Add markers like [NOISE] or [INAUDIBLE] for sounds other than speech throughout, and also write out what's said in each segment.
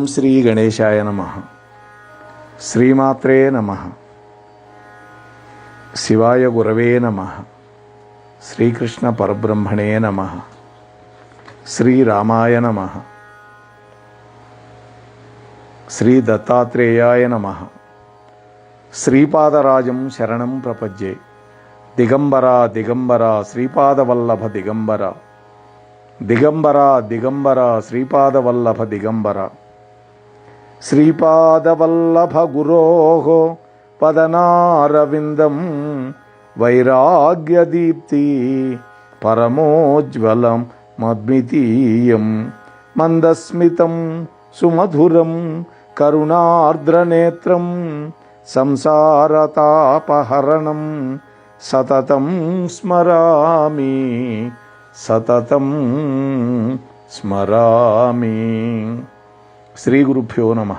ఓం శ్రీ గణేశాయ నమ. శ్రీమాత్రే నమ. శివాయ గురవే నమ. శ్రీకృష్ణ పరబ్రహ్మణే నమ. శ్రీరామాయ నమ. శ్రీ దత్తాత్రేయాయ నమ. శ్రీపాదరాజం శరణం ప్రపజ్యే. దిగంబర దిగంబర శ్రీపాదవల్లభ దిగంబర. దిగంబర దిగంబర శ్రీపాదవల్లభ దిగంబర. శ్రీపాదవల్లభ గురో పదనారవిందం వైరాగ్యదీప్తి పరమోజ్వలం మద్మితీయం మందస్మితం సుమధురం కరుణార్ద్రనేత్రం సంసారతాపహరణం సతతం స్మరామి సతతం స్మరామి శ్రీ గురుభ్యో నమ.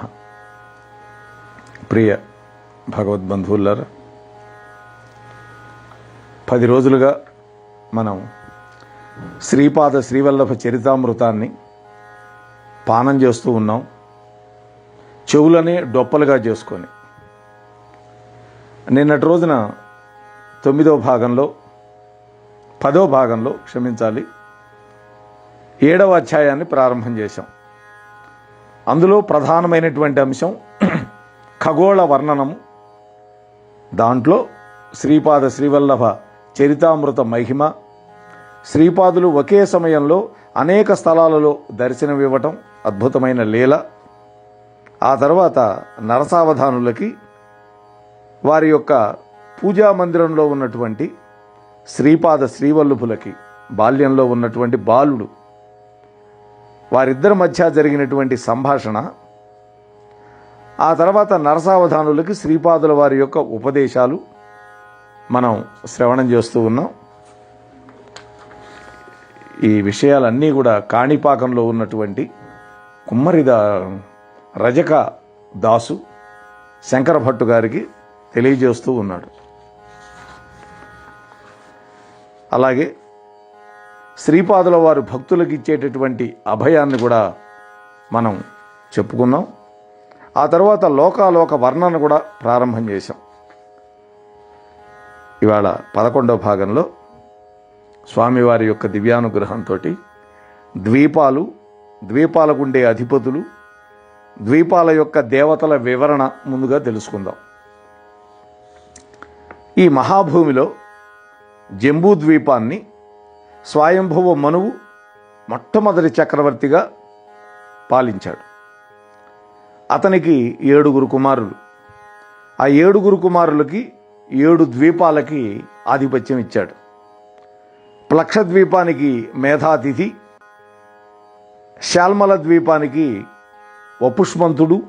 ప్రియ భగవద్బంధువులారా పది రోజులుగా మనం శ్రీపాద శ్రీవల్లభ చరితామృతాన్ని పానం చేస్తూ ఉన్నాం. చెవులనే డొప్పలుగా చేసుకొని. నిన్నటి రోజున తొమ్మిదో భాగంలో పదో భాగంలో క్షమించాలి ఏడవ అధ్యాయాన్ని ప్రారంభం చేశాం. అందులో ప్రధానమైనటువంటి అంశం ఖగోళ వర్ణనము. దాంట్లో శ్రీపాద శ్రీవల్లభ చరితామృత మహిమ. శ్రీపాదులు ఒకే సమయంలో అనేక స్థలాలలో దర్శనమివ్వటం అద్భుతమైన లీల. ఆ తర్వాత నరసావధానులకి వారి యొక్క పూజా మందిరంలో ఉన్నటువంటి శ్రీపాద శ్రీవల్లుభులకి బాల్యంలో ఉన్నటువంటి బాలుడు వారిద్దరి మధ్య జరిగినటువంటి సంభాషణ ఆ తర్వాత నరసావధానులకి శ్రీపాదుల వారి యొక్క ఉపదేశాలు మనం శ్రవణం చేస్తూ ఉన్నాం. ఈ విషయాలన్నీ కూడా కాణిపాకంలో ఉన్నటువంటి కుమ్మరిద రజక దాసు శంకర భట్టు గారికి తెలియజేస్తూ ఉన్నాడు. అలాగే శ్రీపాదుల వారు భక్తులకు ఇచ్చేటటువంటి అభయాన్ని కూడా మనం చెప్పుకున్నాం ఆ తర్వాత లోకాలోక వర్ణన కూడా ప్రారంభం చేశాం. ఇవాళ పదకొండవ భాగంలో స్వామివారి యొక్క దివ్యానుగ్రహంతో ద్వీపాలు ద్వీపాలకుండే అధిపతులు ద్వీపాల యొక్క దేవతల వివరణ ముందుగా తెలుసుకుందాం. ఈ మహాభూమిలో జంబూ ద్వీపాన్ని స్వయంభువ మనువు మొట్టమొదటి చక్రవర్తిగా పాలించాడు. అతనికి ఏడుగురు కుమారులు. ఆ ఏడుగురు కుమారులకి ఏడు ద్వీపాలకి ఆధిపత్యం ఇచ్చాడు. ప్లక్ష ద్వీపానికి మేధాతిథి శాల్మల ద్వీపానికి వపుష్మంతుడు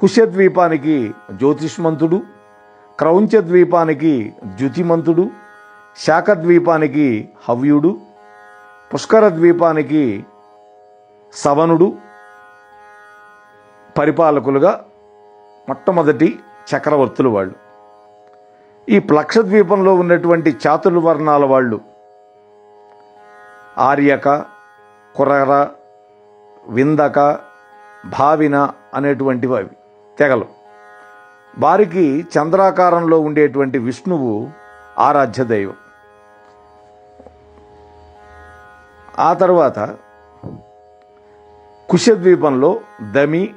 కుశద్వీపానికి జ్యోతిష్మంతుడు క్రౌంచ ద్వీపానికి ద్యుతిమంతుడు శాఖద్వీపానికి హవ్యుడు పుష్కర ద్వీపానికి సవనుడు పరిపాలకులుగా మొట్టమొదటి చక్రవర్తులు వాళ్ళు. ఈ ప్లక్ష ద్వీపంలో ఉన్నటువంటి చాతుర్వర్ణాల వాళ్ళు ఆర్యక కురర విందక భావిన అనేటువంటివి అవి. తెగలు. వారికి చంద్రాకారంలో ఉండేటువంటి విష్ణువు ఆరాధ్య దైవం. ఆ తర్వాత కుశద్వీపంలో దమి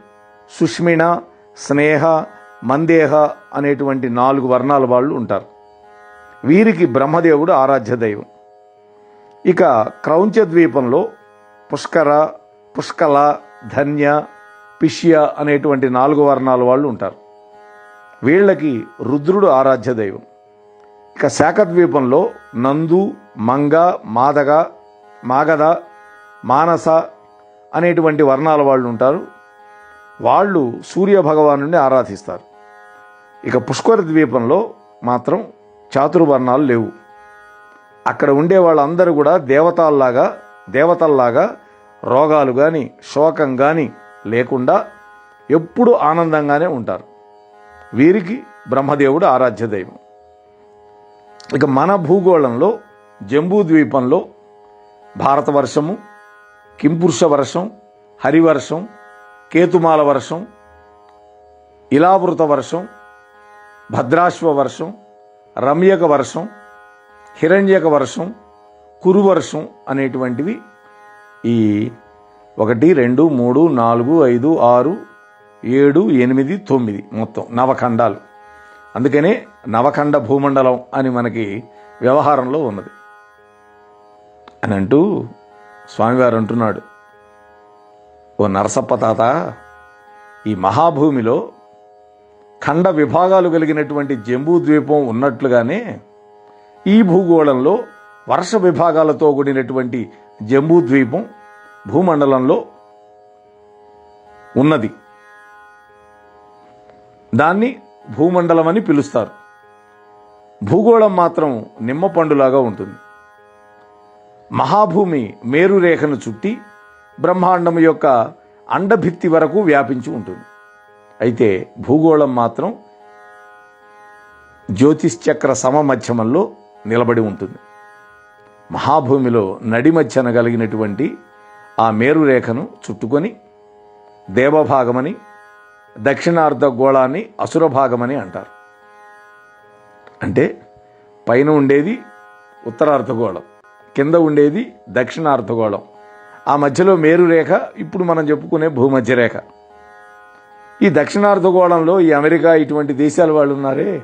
సుష్మిణ స్నేహ మందేహ అనేటువంటి నాలుగు వర్ణాల వాళ్ళు ఉంటారు. వీరికి బ్రహ్మదేవుడు ఆరాధ్య దైవం. ఇక క్రౌంచ ద్వీపంలో పుష్కర పుష్కల ధన్య పిష్య అనేటువంటి నాలుగు వర్ణాల వాళ్ళు ఉంటారు. వీళ్ళకి రుద్రుడు ఆరాధ్య దైవం. ఇక శాఖద్వీపంలో నందు మంగ మాదగ మాగధ మానస అనేటువంటి వర్ణాల వాళ్ళు ఉంటారు. వాళ్ళు సూర్య భగవాను ఆరాధిస్తారు. ఇక పుష్కర ద్వీపంలో మాత్రం చాతుర్వర్ణాలు లేవు. అక్కడ ఉండే వాళ్ళందరూ కూడా దేవతల్లాగా దేవతల్లాగా రోగాలు కానీ శోకం కానీ లేకుండా ఎప్పుడు ఆనందంగానే ఉంటారు. వీరికి బ్రహ్మదేవుడు ఆరాధ్య దైవం. ఇక మన భూగోళంలో జంబూ ద్వీపంలో భారతవర్షము కింపురుష వర్షం హరివర్షం కేతుమాల వర్షం ఇలావృత వర్షం భద్రాశ్వ వర్షం రమ్యక వర్షం హిరణ్యక వర్షం కురువర్షం అనేటువంటివి ఈ ఒకటి రెండు మూడు నాలుగు ఐదు ఆరు ఏడు ఎనిమిది తొమ్మిది మొత్తం నవఖండాలు. అందుకనే నవఖండ భూమండలం అని మనకి వ్యవహారంలో ఉన్నది. అని అంటూ స్వామివారు అంటున్నాడు ఓ నరసప్ప తాత ఈ మహాభూమిలో ఖండ విభాగాలు కలిగినటువంటి జంబూ ద్వీపం ఉన్నట్లుగానే ఈ భూగోళంలో వర్ష విభాగాలతో కూడినటువంటి జంబూ ద్వీపం భూమండలంలో ఉన్నది. దాన్ని భూమండలం అని పిలుస్తారు. భూగోళం మాత్రం నిమ్మ పండులాగా ఉంటుంది. మహాభూమి మేరు రేఖను చుట్టి బ్రహ్మాండం యొక్క అండభిత్తి వరకు వ్యాపించి ఉంటుంది. అయితే భూగోళం మాత్రం జ్యోతిశ్చక్ర సమమధ్యమంలో నిలబడి ఉంటుంది. మహాభూమిలో నడిమధ్యన కలిగినటువంటి ఆ మేరు రేఖను చుట్టుకొని దేవభాగమని దక్షిణార్ధ గోళాన్ని అసుర భాగమని అంటారు. అంటే పైన ఉండేది ఉత్తరార్ధగోళం కింద ఉండేది దక్షిణార్ధగోళం ఆ మధ్యలో మేరు రేఖ ఇప్పుడు మనం చెప్పుకునే భూమధ్య రేఖ. ఈ దక్షిణార్ధగోళంలో ఈ అమెరికా ఇటువంటి దేశాల వాళ్ళు ఉన్నారే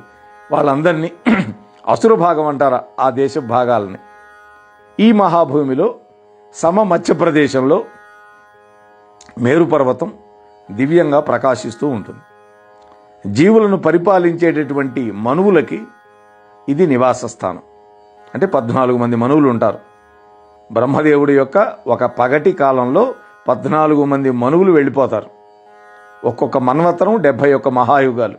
వాళ్ళందరినీ [CLEARS THROAT] అసుర భాగం అంటారా ఆ దేశ భాగాలని. ఈ మహాభూమిలో సమ మధ్య ప్రదేశంలో మేరు పర్వతం దివ్యంగా ప్రకాశిస్తూ ఉంటుంది. జీవులను పరిపాలించేటటువంటి మనువులకి ఇది నివాస స్థానం. అంటే పద్నాలుగు మంది మనువులు ఉంటారు. బ్రహ్మదేవుడి యొక్క ఒక పగటి కాలంలో పద్నాలుగు మంది మనువులు వెళ్ళిపోతారు. ఒక్కొక్క మన్వతరం డెబ్భై ఒక్క మహాయుగాలు.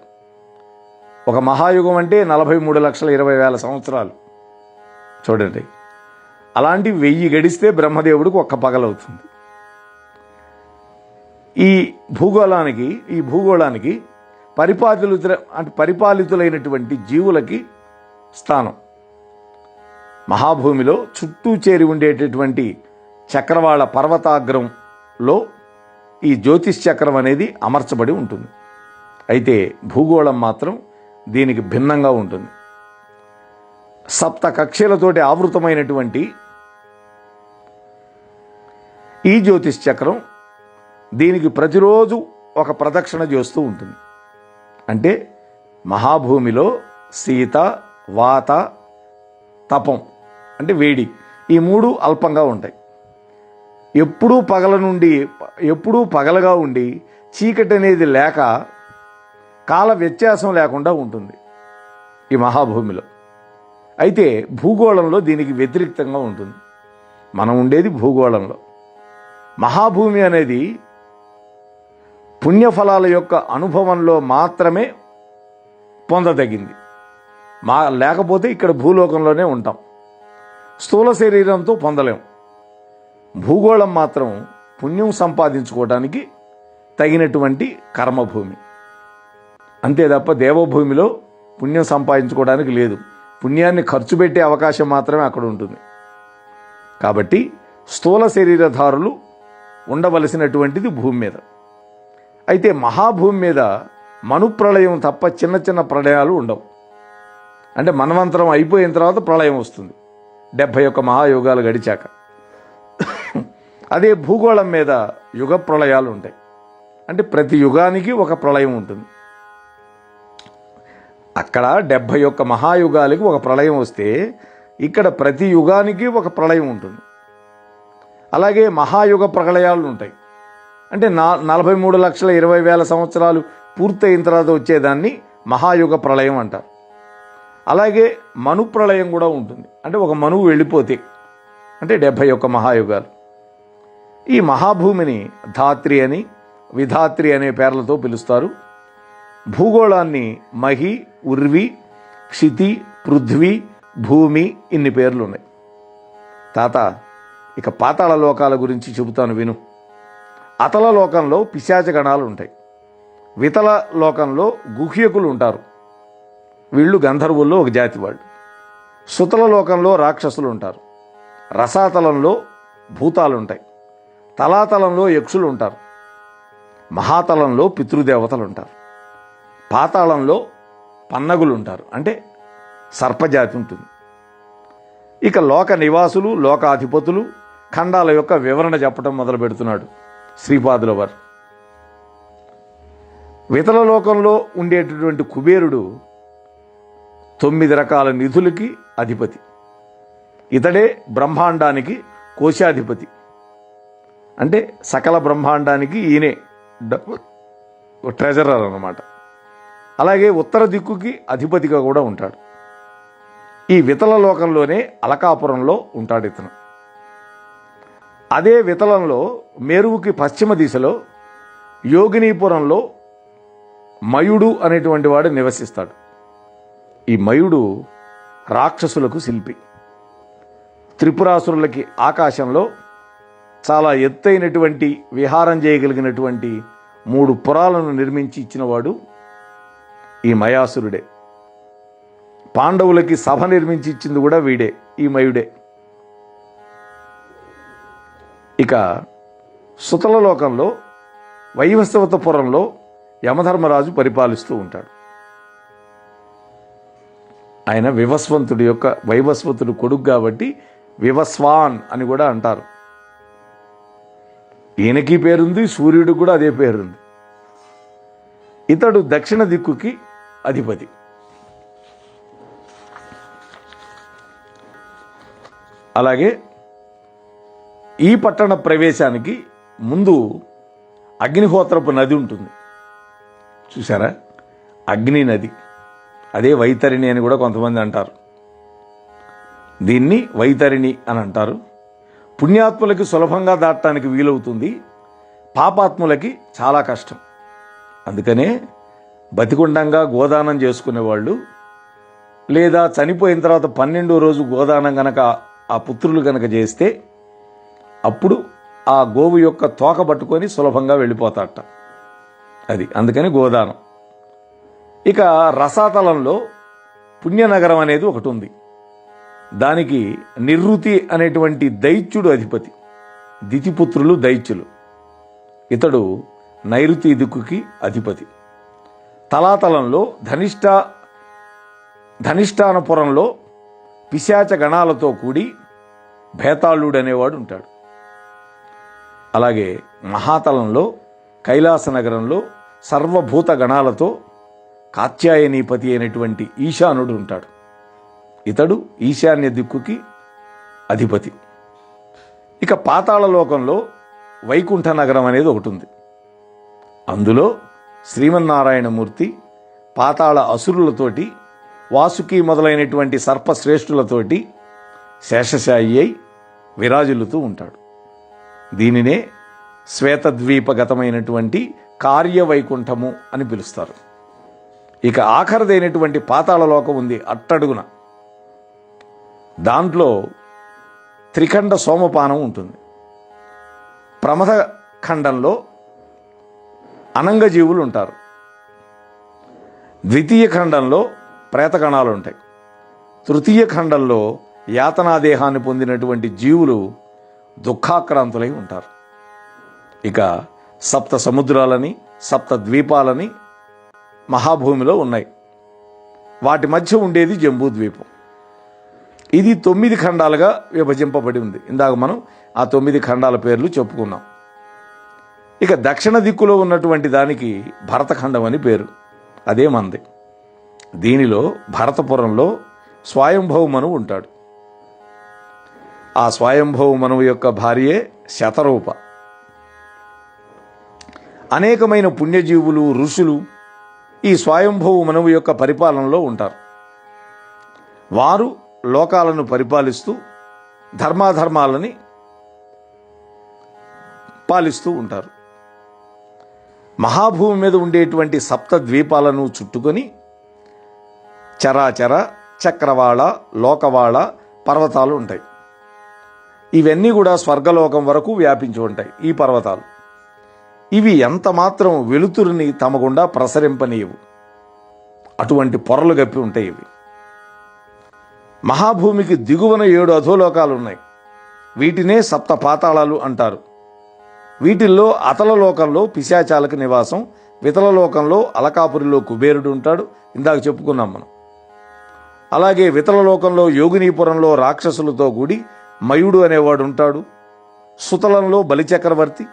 ఒక మహాయుగం అంటే నలభై మూడు లక్షల ఇరవై వేల సంవత్సరాలు. చూడండి. అలాంటి వెయ్యి గడిస్తే బ్రహ్మదేవుడికి ఒక్క పగలవుతుంది. ఈ భూగోళానికి ఈ భూగోళానికి పరిపాలితుల అంటే పరిపాలితులైనటువంటి జీవులకి స్థానం. మహాభూమిలో చుట్టూ చేరి ఉండేటటువంటి చక్రవాళ పర్వతాగ్రంలో ఈ జ్యోతిష్ చక్రం అనేది అమర్చబడి ఉంటుంది. అయితే భూగోళం మాత్రం దీనికి భిన్నంగా ఉంటుంది. సప్త కక్షలతోటి ఆవృతమైనటువంటి ఈ జ్యోతిష్ చక్రం దీనికి ప్రతిరోజు ఒక ప్రదక్షిణ చేస్తూ ఉంటుంది. అంటే మహాభూమిలో సీత వాత తపం అంటే వేడి ఈ మూడు అల్పంగా ఉంటాయి. ఎప్పుడూ పగల నుండి ఎప్పుడూ పగలగా ఉండి చీకటి అనేది లేక కాల వ్యత్యాసం లేకుండా ఉంటుంది ఈ మహాభూమిలో. అయితే భూగోళంలో దీనికి వ్యతిరేక్తంగా ఉంటుంది. మనం ఉండేది భూగోళంలో. మహాభూమి అనేది పుణ్యఫలాల యొక్క అనుభవంలో మాత్రమే పొందదగింది. మా లేకపోతే ఇక్కడ భూలోకంలోనే ఉంటాం. స్థూల శరీరంతో పొందలేం. భూగోళం మాత్రం పుణ్యం సంపాదించుకోవడానికి తగినటువంటి కర్మభూమి. అంతే తప్ప దేవభూమిలో పుణ్యం సంపాదించుకోవడానికి లేదు. పుణ్యాన్ని ఖర్చు పెట్టే అవకాశం మాత్రమే అక్కడ ఉంటుంది. కాబట్టి స్థూల శరీరధారులు ఉండవలసినటువంటిది భూమి మీద. అయితే మహాభూమి మీద మనుప్రళయం తప్ప చిన్న చిన్న ప్రళయాలు ఉండవు. అంటే మనవంతరం అయిపోయిన తర్వాత ప్రళయం వస్తుంది. డెబ్భై ఒక్క మహాయుగాలు గడిచాక. అదే భూగోళం మీద యుగ ప్రళయాలు ఉంటాయి. అంటే ప్రతి యుగానికి ఒక ప్రళయం ఉంటుంది. అక్కడ డెబ్భై ఒక్క మహాయుగాలకి ఒక ప్రళయం వస్తే ఇక్కడ ప్రతి యుగానికి ఒక ప్రళయం ఉంటుంది. అలాగే మహాయుగ ప్రళయాలు ఉంటాయి. అంటే నా నలభై మూడు లక్షల ఇరవై వేల సంవత్సరాలు పూర్తయిన తర్వాత వచ్చేదాన్ని మహాయుగ ప్రళయం అంటారు. అలాగే మను ప్రళయం కూడా ఉంటుంది. అంటే ఒక మనువు వెళ్ళిపోతే అంటే డెబ్భై ఒక్క మహాయుగాలు. ఈ మహాభూమిని ధాత్రి అని విధాత్రి అనే పేర్లతో పిలుస్తారు. భూగోళాన్ని మహి ఉర్వి క్షితి పృథ్వీ భూమి ఇన్ని పేర్లు ఉన్నాయి. తాత ఇక పాతాళ లోకాల గురించి చెబుతాను విను. అతల లోకంలో పిశాచగణాలు ఉంటాయి. వితల లోకంలో గుహ్యకులు ఉంటారు. వీళ్ళు గంధర్వుల్లో ఒక జాతి వాళ్ళు. సుతల లోకంలో రాక్షసులు ఉంటారు. రసాతలంలో భూతాలు ఉంటాయి తలాతలంలో యక్షులు ఉంటారు. మహాతలంలో పితృదేవతలు ఉంటారు. పాతాళంలో పన్నగులు ఉంటారు. అంటే సర్పజాతి ఉంటుంది. ఇక లోక నివాసులు లోకాధిపతులు ఖండాల యొక్క వివరణ చెప్పడం మొదలు పెడుతున్నాడు శ్రీపాదుల వారు వితల లోకంలో ఉండేటటువంటి కుబేరుడు తొమ్మిది రకాల నిధులకి అధిపతి. ఇతడే బ్రహ్మాండానికి కోశాధిపతి. అంటే సకల బ్రహ్మాండానికి ఈయనే ట్రెజరర్ అన్నమాట. అలాగే ఉత్తర దిక్కుకి అధిపతిగా కూడా ఉంటాడు. ఈ వితల లోకంలోనే అలకాపురంలో ఉంటాడు ఇతను. అదే వితలంలో మేరువుకి పశ్చిమ దిశలో యోగినీపురంలో మయుడు అనేటువంటి వాడు నివసిస్తాడు. ఈ మయుడు రాక్షసులకు శిల్పి. త్రిపురాసురులకి ఆకాశంలో చాలా ఎత్తైనటువంటి విహారం చేయగలిగినటువంటి మూడు పురాలను నిర్మించి ఇచ్చినవాడు ఈ మయాసురుడే. పాండవులకి సభ నిర్మించి ఇచ్చింది కూడా వీడే ఈ మయుడే. ఇక సుతల లోకంలో వైవస్వతపురంలో యమధర్మరాజు పరిపాలిస్తూ ఉంటాడు. ఆయన వివస్వంతుడి యొక్క వైవస్వతుడు కొడుకు కాబట్టి వివస్వాన్ అని కూడా అంటారు. ఈయనకి పేరుంది సూర్యుడికి కూడా అదే పేరుంది. ఇతడు దక్షిణ దిక్కుకి అధిపతి. అలాగే ఈ పట్టణ ప్రవేశానికి ముందు అగ్నిహోత్రపు నది ఉంటుంది. చూసారా అగ్ని నది. అదే వైతరిణి అని కూడా కొంతమంది అంటారు. దీన్ని వైతరిణి అని అంటారు. పుణ్యాత్ములకి సులభంగా దాటడానికి వీలవుతుంది. పాపాత్ములకి చాలా కష్టం. అందుకనే బతికుండంగా గోదానం చేసుకునేవాళ్ళు లేదా చనిపోయిన తర్వాత పన్నెండో రోజు గోదానం గనక ఆ పుత్రులు గనక చేస్తే అప్పుడు ఆ గోవు యొక్క తోక పట్టుకొని సులభంగా వెళ్ళిపోతాట. అది అందుకని గోదానం. ఇక రసాతలంలో పుణ్యనగరం అనేది ఒకటి ఉంది. దానికి నిర్వృతి అనేటువంటి దైత్యుడు అధిపతి దితిపుత్రులు దైత్యులు. ఇతడు నైరుతి దిక్కుకి అధిపతి. తలాతలంలో ధనిష్ట ధనిష్టానపురంలో పిశాచ గణాలతో కూడి భేతాళుడు అనేవాడు ఉంటాడు. అలాగే మహాతలంలో కైలాస నగరంలో సర్వభూత గణాలతో కాత్యాయనీపతి అయినటువంటి ఈశానుడు ఉంటాడు. ఇతడు ఈశాన్య దిక్కుకి అధిపతి. ఇక పాతాళ లోకంలో వైకుంఠ నగరం అనేది ఒకటి ఉంది అందులో శ్రీమన్నారాయణమూర్తి పాతాళ అసురులతోటి వాసుకి మొదలైనటువంటి సర్పశ్రేష్ఠులతోటి శేషశాయి అయి విరాజిల్లుతూ ఉంటాడు. దీనినే శ్వేతద్వీపగతమైనటువంటి కార్యవైకుంఠము అని పిలుస్తారు. ఇక ఆఖరిదైనటువంటి పాతాళలోకం ఉంది అట్టడుగున. దాంట్లో త్రిఖండ సోమపానం ఉంటుంది. ప్రమథ ఖండంలో అనంగజీవులు ఉంటారు. ద్వితీయ ఖండంలో ప్రేతగణాలు ఉంటాయి. తృతీయ ఖండంలో యాతనాదేహాన్ని పొందినటువంటి జీవులు దుఃఖాక్రాంతులై ఉంటారు. ఇక సప్త సముద్రాలని సప్త ద్వీపాలని మహాభూమిలో ఉన్నాయి. వాటి మధ్య ఉండేది జంబూ ద్వీపం. ఇది తొమ్మిది ఖండాలుగా విభజింపబడి ఉంది. ఇందాక మనం ఆ తొమ్మిది ఖండాల పేర్లు చెప్పుకున్నాం. ఇక దక్షిణ దిక్కులో ఉన్నటువంటి దానికి భరతఖండం అని పేరు. అదే మంది. దీనిలో భరతపురంలో స్వయంభవమను ఉంటాడు. ఆ స్వయంభవ మనువు యొక్క భార్యే శతరూప. అనేకమైన పుణ్యజీవులు ఋషులు ఈ స్వయంభవ మనువు యొక్క పరిపాలనలో ఉంటారు. వారు లోకాలను పరిపాలిస్తూ ధర్మాధర్మాలని పాలిస్తూ ఉంటారు. మహాభూమి మీద ఉండేటువంటి సప్త ద్వీపాలను చుట్టుకొని చరాచర చక్రవాళ లోకవాళ పర్వతాలు ఉంటాయి. ఇవన్నీ కూడా స్వర్గలోకం వరకు వ్యాపించి ఉంటాయి ఈ పర్వతాలు. ఇవి ఎంత మాత్రం వెలుతురుని తమ గుండా ప్రసరింపనీయవు. అటువంటి పొరలు గప్పి ఉంటాయి ఇవి. మహాభూమికి దిగువన ఏడు అధోలోకాలు ఉన్నాయి వీటినే సప్త పాతాళాలు అంటారు. వీటిల్లో అతల లోకంలో పిశాచాలకు నివాసం వితల లోకంలో అలకాపురిలో కుబేరుడు ఉంటాడు. ఇందాక చెప్పుకున్నాం మనం. అలాగే వితల లోకంలో యోగినీపురంలో రాక్షసులతో కూడి మయుడు అనేవాడు ఉంటాడు. సుతలంలో బలిచక్రవర్తి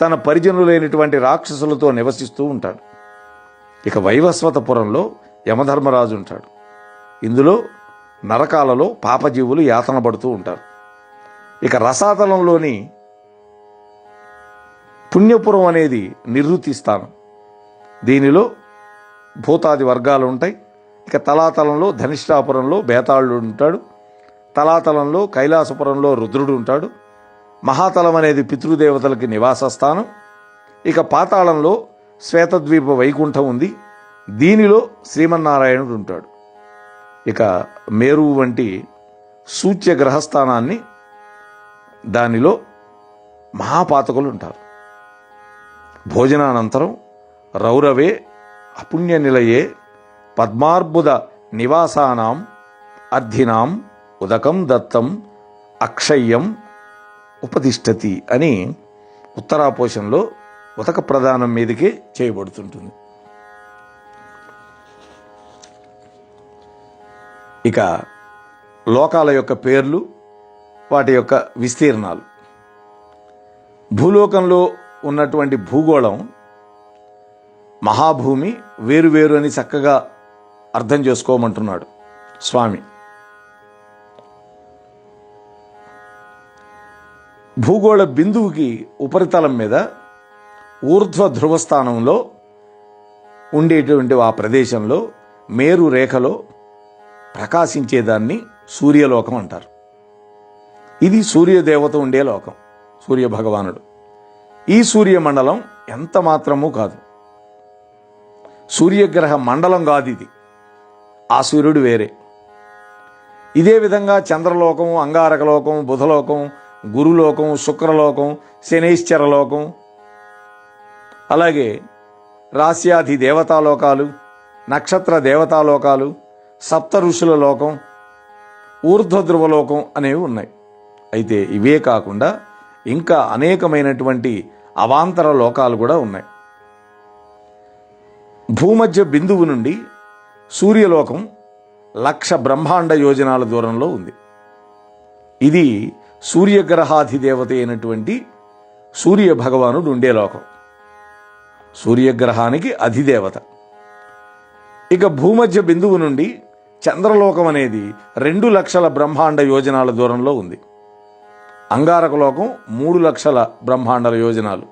తన పరిజనులు లేనటువంటి రాక్షసులతో నివసిస్తూ ఉంటాడు. ఇక వైవస్వతపురంలో యమధర్మరాజు ఉంటాడు. ఇందులో నరకాలలో పాపజీవులు యాతన పడుతూ ఉంటారు. ఇక రసాతలంలోని పుణ్యపురం అనేది నిరుతి స్థానం. దీనిలో భూతాది వర్గాలు ఉంటాయి. ఇక తలాతలంలో ధనిష్టాపురంలో బేతాళుడు ఉంటాడు. తలాతలంలో కైలాసపురంలో రుద్రుడు ఉంటాడు. మహాతలం అనేది పితృదేవతలకి నివాస స్థానం ఇక పాతాళంలో శ్వేతద్వీప వైకుంఠం ఉంది. దీనిలో శ్రీమన్నారాయణుడు ఉంటాడు. ఇక మేరువు వంటి సూచ్య గ్రహస్థానాన్ని దానిలో మహాపాతకులు ఉంటారు. భోజనానంతరం రౌరవే అపుణ్య నిలయే పద్మార్బుద నివాసానాం అర్థినాం ఉదకం దత్తం అక్షయ్యం ఉపదిష్టతి అని ఉత్తరాపోషంలో ఉదక ప్రధానం మీదకే చేయబడుతుంటుంది. ఇక లోకాల యొక్క పేర్లు వాటి యొక్క విస్తీర్ణాలు. భూలోకంలో ఉన్నటువంటి భూగోళం మహాభూమి వేరు వేరు అని చక్కగా అర్థం చేసుకోమంటున్నాడు స్వామి. భూగోళ బిందువుకి ఉపరితలం మీద ఊర్ధ్వ ధ్రువస్థానంలో ఉండేటువంటి ఆ ప్రదేశంలో మేరు రేఖలో ప్రకాశించేదాన్ని సూర్యలోకం అంటారు. ఇది సూర్యదేవత ఉండే లోకం సూర్య భగవానుడు ఈ సూర్యమండలం ఎంత మాత్రమూ కాదు. సూర్యగ్రహ మండలం కాదు ఇది. ఆ సూర్యుడు వేరే. ఇదే విధంగా చంద్రలోకం అంగారకలోకం బుధలోకం గురులోకం శుక్రలోకం శనైశ్చరలోకం అలాగే రాస్యాధి దేవతాలోకాలు నక్షత్ర దేవతాలోకాలు సప్త ఋషుల లోకం ఊర్ధ్వధ్రువలోకం అనేవి ఉన్నాయి. అయితే ఇవే కాకుండా ఇంకా అనేకమైనటువంటి అవాంతర లోకాలు కూడా ఉన్నాయి. భూమధ్య బిందువు నుండి సూర్యలోకం లక్ష బ్రహ్మాండ యోజనాల దూరంలో ఉంది. ఇది సూర్యగ్రహాధిదేవత అయినటువంటి సూర్య భగవానుడు ఉండే లోకం. సూర్యగ్రహానికి అధిదేవత. ఇక భూమధ్య బిందువు నుండి చంద్రలోకం అనేది రెండు లక్షల బ్రహ్మాండ యోజనాల దూరంలో ఉంది. అంగారక లోకం మూడు లక్షల బ్రహ్మాండాల యోజనాలు.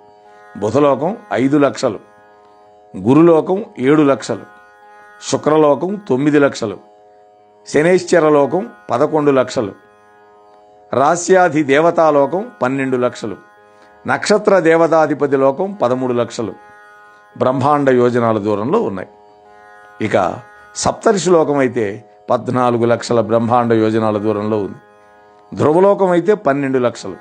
బుధలోకం ఐదు లక్షలు. గురులోకం ఏడు లక్షలు. శుక్రలోకం తొమ్మిది లక్షలు. శనేశ్చరలోకం పదకొండు లక్షలు. రాస్యాధి దేవతాలోకం పన్నెండు లక్షలు. నక్షత్ర దేవతాధిపతి లోకం పదమూడు లక్షలు. బ్రహ్మాండ యోజనాల దూరంలో ఉన్నాయి. ఇక సప్తర్షి లోకం అయితే పద్నాలుగు లక్షల బ్రహ్మాండ యోజనాల దూరంలో ఉంది. ధ్రువలోకం అయితే పన్నెండు లక్షలు.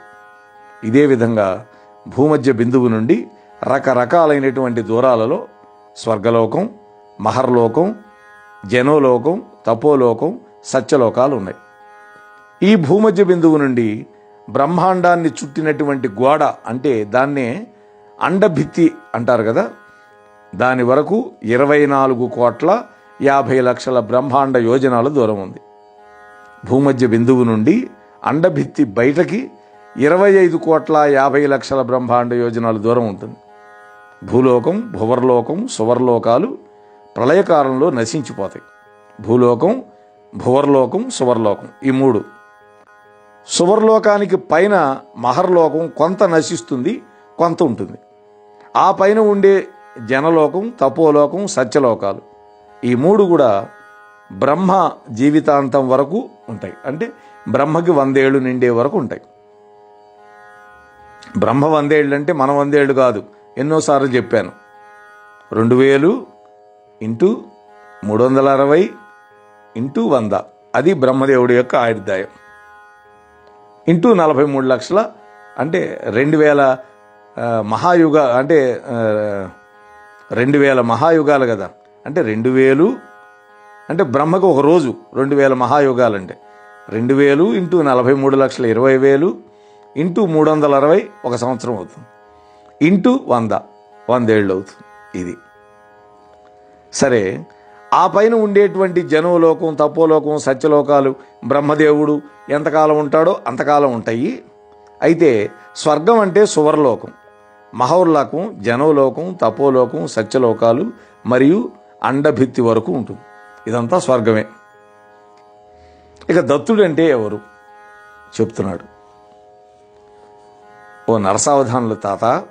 ఇదే విధంగా భూమధ్య బిందువు నుండి రకరకాలైనటువంటి దూరాలలో స్వర్గలోకం మహర్లోకం జనోలోకం తపోలోకం సత్యలోకాలు ఉన్నాయి. ఈ భూమధ్య బిందువు నుండి బ్రహ్మాండాన్ని చుట్టినటువంటి గోడ అంటే దాన్నే అండభిత్తి అంటారు కదా. దాని వరకు ఇరవై నాలుగు కోట్ల యాభై లక్షల బ్రహ్మాండ యోజనాల దూరం ఉంది. భూమధ్య బిందువు నుండి అండభిత్తి బయటకి ఇరవై ఐదు కోట్ల యాభై లక్షల బ్రహ్మాండ యోజనాల దూరం ఉంటుంది. భూలోకం భువర్లోకం సువర్లోకాలు ప్రళయకాలంలో నశించిపోతాయి. భూలోకం భువర్లోకం సువర్లోకం ఈ మూడు. సువర్లోకానికి పైన మహర్లోకం కొంత నశిస్తుంది కొంత ఉంటుంది. ఆ పైన ఉండే జనలోకం తపోలోకం సత్యలోకాలు ఈ మూడు కూడా బ్రహ్మ జీవితాంతం వరకు ఉంటాయి. అంటే బ్రహ్మకి వందేళ్ళు నిండే వరకు ఉంటాయి. బ్రహ్మ వందేళ్ళు అంటే మన వందేళ్ళు కాదు. ఎన్నోసార్లు చెప్పాను. రెండు వేలు ఇంటూ మూడు వందల అరవై ఇంటూ వంద. అది బ్రహ్మదేవుడి యొక్క ఆయుర్దాయం. ఇంటూ నలభై మూడు లక్షల అంటే రెండు వేల మహాయుగ అంటే రెండు వేల మహాయుగాలు కదా. అంటే రెండు వేలు అంటే బ్రహ్మకు ఒక రోజు రెండు వేల మహాయుగాలు అంటే. రెండు వేలు ఇంటూ నలభై మూడు లక్షల ఇరవై వేలు ఇంటూ మూడు వందల అరవై ఒక సంవత్సరం అవుతుంది. ఇంటూ వంద వందేళ్ళు అవుతుంది ఇది. సరే ఆ పైన ఉండేటువంటి జనవలోకం తపోలోకం సత్యలోకాలు బ్రహ్మదేవుడు ఎంతకాలం ఉంటాడో అంతకాలం ఉంటాయి. అయితే స్వర్గం అంటే సువర్లోకం మహోర్లోకం జనవలోకం తపోలోకం సత్యలోకాలు మరియు అండభిత్తి వరకు ఉంటుంది. ఇదంతా స్వర్గమే. ఇక దత్తుడు అంటే ఎవరు? చెప్తున్నాడు. ఓ నరసావధానులు తాత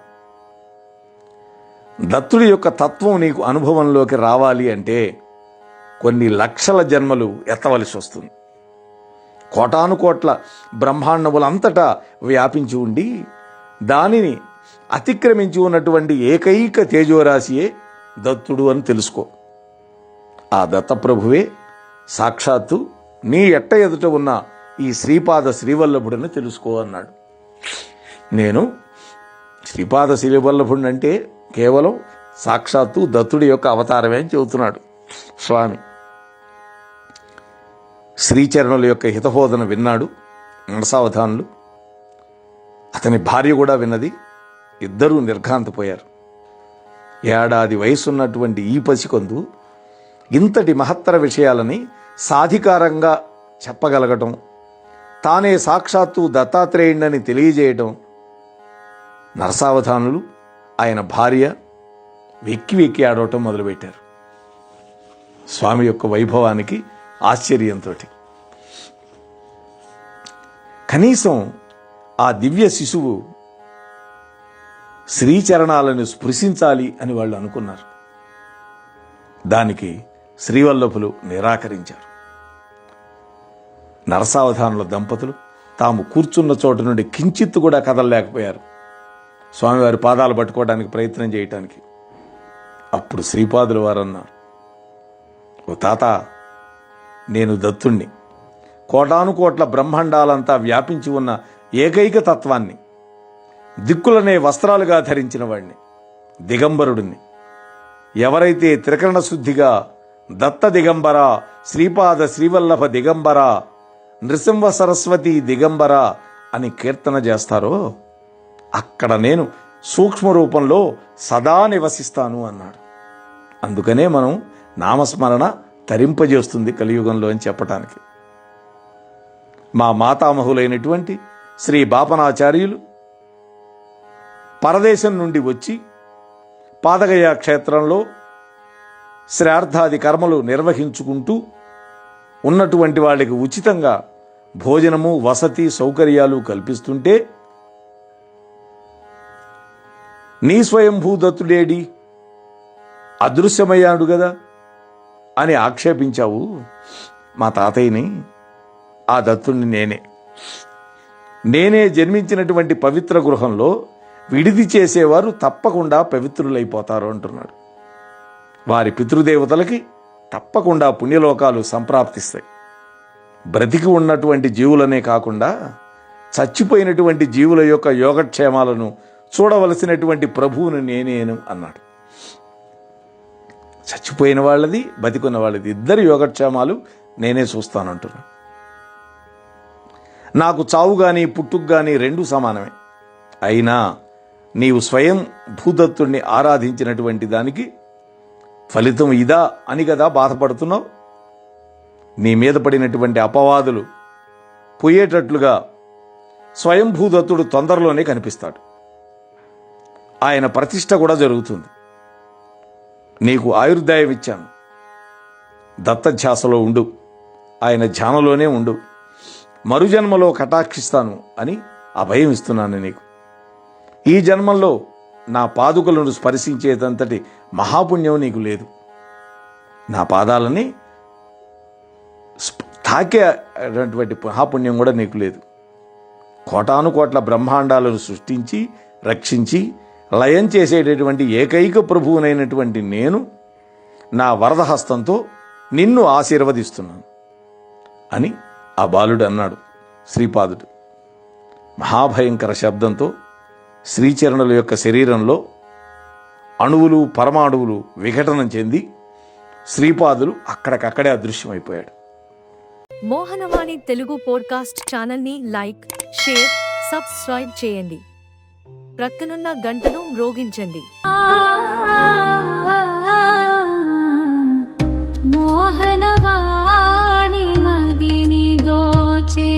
దత్తుడి యొక్క తత్వం నీకు అనుభవంలోకి రావాలి అంటే కొన్ని లక్షల జన్మలు ఎత్తవలసి వస్తుంది. కోటాను కోట్ల బ్రహ్మాండములంతటా వ్యాపించి ఉండి దానిని అతిక్రమించి ఉన్నటువంటి ఏకైక తేజోరాశియే దత్తుడు అని తెలుసుకో. ఆ దత్తప్రభువే సాక్షాత్తు నీ ఎట్ట ఎదుట ఉన్న ఈ శ్రీపాద శ్రీవల్లభుడని తెలుసుకో అన్నాడు. నేను శ్రీపాద శ్రీవల్లభుడు అంటే కేవలం సాక్షాత్తు దత్తుడి యొక్క అవతారమే అని చెబుతున్నాడు. స్వామి శ్రీచరణుల యొక్క హితబోధన విన్నాడు నరసావధానులు అతని భార్య కూడా విన్నది ఇద్దరూ నిర్ఘాంతపోయారు. ఏడాది వయసున్నటువంటి ఈ పసికొందు ఇంతటి మహత్తర విషయాలని సాధికారంగా చెప్పగలగటం తానే సాక్షాత్తు దత్తాత్రేయుడని తెలియజేయటం. నరసావధానులు ఆయన భార్య వెక్కి వెక్కి ఆడవటం మొదలుపెట్టారు. స్వామి యొక్క వైభవానికి ఆశ్చర్యంతో కనీసం ఆ దివ్య శిశువు శ్రీచరణాలను స్పృశించాలి అని వాళ్ళు అనుకున్నారు. దానికి శ్రీవల్లభులు నిరాకరించారు. నరసావధానుల దంపతులు తాము కూర్చున్న చోటు నుండి కించిత్తు కూడా కదలలేకపోయారు. స్వామివారి పాదాలు పట్టుకోవడానికి ప్రయత్నం చేయటానికి. అప్పుడు శ్రీపాదులు వారన్నారు ఓ తాత నేను దత్తుణ్ణి. కోటానుకోట్ల బ్రహ్మాండాలంతా వ్యాపించి ఉన్న ఏకైక తత్వాన్ని దిక్కులనే వస్త్రాలుగా ధరించిన వాడిని దిగంబరుడిని. ఎవరైతే త్రికరణ శుద్ధిగా దత్త దిగంబర శ్రీపాద శ్రీవల్లభ దిగంబర నృసింహ సరస్వతి దిగంబర అని కీర్తన చేస్తారో అక్కడ నేను సూక్ష్మ రూపంలో సదా నివసిస్తాను అన్నాడు. అందుకనే మనం నామస్మరణ తరింపజేస్తుంది కలియుగంలో అని చెప్పటానికి. మా మాతామహులైనటువంటి శ్రీ బాపనాచార్యులు పరదేశం నుండి వచ్చి పాదగయ క్షేత్రంలో శ్రార్థాది కర్మలు నిర్వహించుకుంటూ ఉన్నటువంటి వాళ్ళకి ఉచితంగా భోజనము వసతి సౌకర్యాలు కల్పిస్తుంటే నీ స్వయంభూదత్తుడేడి? అదృశ్యమయ్యాడు కదా అని ఆక్షేపించావు మా తాతయ్యని ఆ దత్తుణ్ణి నేనే. నేనే జన్మించినటువంటి పవిత్ర గృహంలో విడిది చేసేవారు తప్పకుండా పవిత్రులైపోతారు అంటున్నాడు. వారి పితృదేవతలకి తప్పకుండా పుణ్యలోకాలు సంప్రాప్తిస్తాయి. బ్రతికి ఉన్నటువంటి జీవులనే కాకుండా చచ్చిపోయినటువంటి జీవుల యొక్క యోగక్షేమాలను చూడవలసినటువంటి ప్రభువును నేనేను అన్నాడు. చచ్చిపోయిన వాళ్ళది బతికున్న వాళ్ళది ఇద్దరి యోగక్షేమాలు నేనే చూస్తానంటున్నా. నాకు చావు కానీ పుట్టుకు కానీ రెండు సమానమే. అయినా నీవు స్వయం భూదత్తుణ్ణి ఆరాధించినటువంటి దానికి ఫలితం ఇదా అని కదా బాధపడుతున్నావు? నీ మీద పడినటువంటి అపవాదులు పోయేటట్లుగా స్వయం భూదత్తుడు తొందరలోనే కనిపిస్తాడు. ఆయన ప్రతిష్ట కూడా జరుగుతుంది. నీకు ఆయుర్దాయం ఇచ్చాను. దత్తధ్యాసలో ఉండు. ఆయన ధ్యానంలోనే ఉండు. మరుజన్మలో కటాక్షిస్తాను అని అభయం ఇస్తున్నాను నీకు. ఈ జన్మల్లో నా పాదుకలను స్పర్శించేదంతటి మహాపుణ్యం నీకు లేదు. నా పాదాలని తాకేటువంటి మహాపుణ్యం కూడా నీకు లేదు. కోటాను కోట్ల బ్రహ్మాండాలను సృష్టించి రక్షించి లయం చేసేటటువంటి ఏకైక ప్రభువునైనటువంటి నేను నా వరదహస్తంతో నిన్ను ఆశీర్వదిస్తున్నాను అని ఆ బాలుడు అన్నాడు శ్రీపాదుడు. మహాభయంకర శబ్దంతో శ్రీచరణుల యొక్క శరీరంలో అణువులు పరమాణువులు విఘటనం చెంది శ్రీపాదులు అక్కడికక్కడే అదృశ్యమైపోయాడు. మోహనవాణి తెలుగు పోడ్కాస్ట్ ఛానల్ని లైక్ షేర్ సబ్స్క్రైబ్ చేయండి. ప్రక్కనున్న గంటను మ్రోగించండి. మోహనవాణి మదిని గోచే